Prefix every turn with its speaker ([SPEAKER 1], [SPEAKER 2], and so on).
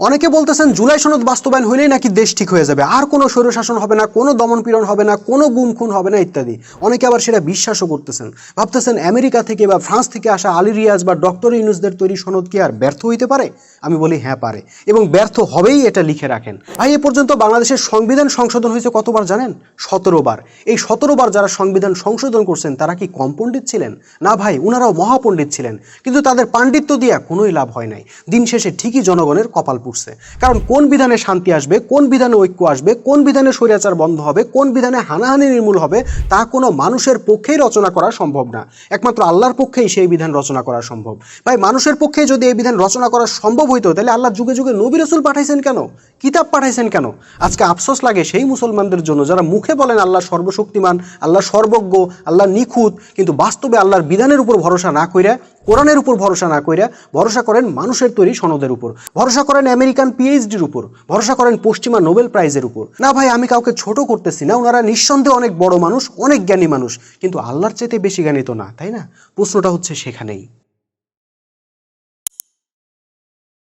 [SPEAKER 1] অনেকে বলতেছেন জুলাই সনদ বাস্তবায়ন হলেই নাকি দেশ ঠিক হয়ে যাবে। আর কোনো স্বৈরশাসন হবে না, কোনো দমনপীড়ন হবে না, কোনো গুম খুন হবে না ইত্যাদি। অনেকে আবার সেটা বিশ্বাসও করতেছেন। ভাবতেছেন আমেরিকা থেকে বা ফ্রান্স থেকে আসা আলী রিয়াজ বা ডক্টর ইউনুসদের তৈরি সনদ কি আর ব্যর্থ হইতে পারে? আমি বলি হ্যাঁ পারে। এবং ব্যর্থ হবেই এটা লিখে রাখেন। ভাই, এ পর্যন্ত বাংলাদেশের সংবিধান সংশোধন হয়েছে কতবার জানেন? সতেরো বার এই সতেরো বার যারা সংবিধান সংশোধন করছেন, তারা কি কম পণ্ডিত ছিলেন? না ভাই, উনারাও মহাপণ্ডিত ছিলেন। কিন্তু তাদের পাণ্ডিত্য দিয়া কোনোই লাভ হয় নাই। দিন শেষে ঠিকই জনগণের কপাল পুড়ছে কারণ কোন বিধানে শান্তি আসবে, কোন বিধানে ঐক্য আসবে, কোন বিধানে স্বৈরাচার বন্ধ হবে, কোন বিধানে হানাহানি নির্মূল হবে, তা কোনো মানুষের পক্ষেই রচনা করা সম্ভব না। একমাত্র আল্লাহর পক্ষেই সেই বিধান রচনা করা সম্ভব। ভাই, মানুষের পক্ষে যদি এই বিধান রচনা করা সম্ভব হইতো, তাহলে আল্লাহ যুগে যুগে নবী রসুল পাঠাইছেন কেন? কিতাব পাঠাইছেন কেন? আজকে আফসোস লাগে সেই মুসলমানদের জন্য যারা মুখে বলেন আল্লাহ সর্বশক্তিমান, আল্লাহ সর্বজ্ঞ, আল্লাহ নিখুঁত, কিন্তু বাস্তবে আল্লাহর বিধানের উপর ভরসা না কইরা কোরআনের উপর ভরসা না কইরা ভরসা করেন মানুষের তৈরি সনদের উপর। ভরসা করেন আমেরিকান পিএইচডির উপর। ভরসা করেন পশ্চিমা নোবেল প্রাইজের উপর। না ভাই, আমি কাউকে ছোট করতেছি না ওনারা নিঃসন্দেহে অনেক বড় মানুষ, অনেক জ্ঞানী মানুষ। কিন্তু আল্লাহর চাইতে বেশি জ্ঞানী তো না, তাই না? প্রশ্নটা হচ্ছে সেখানেই।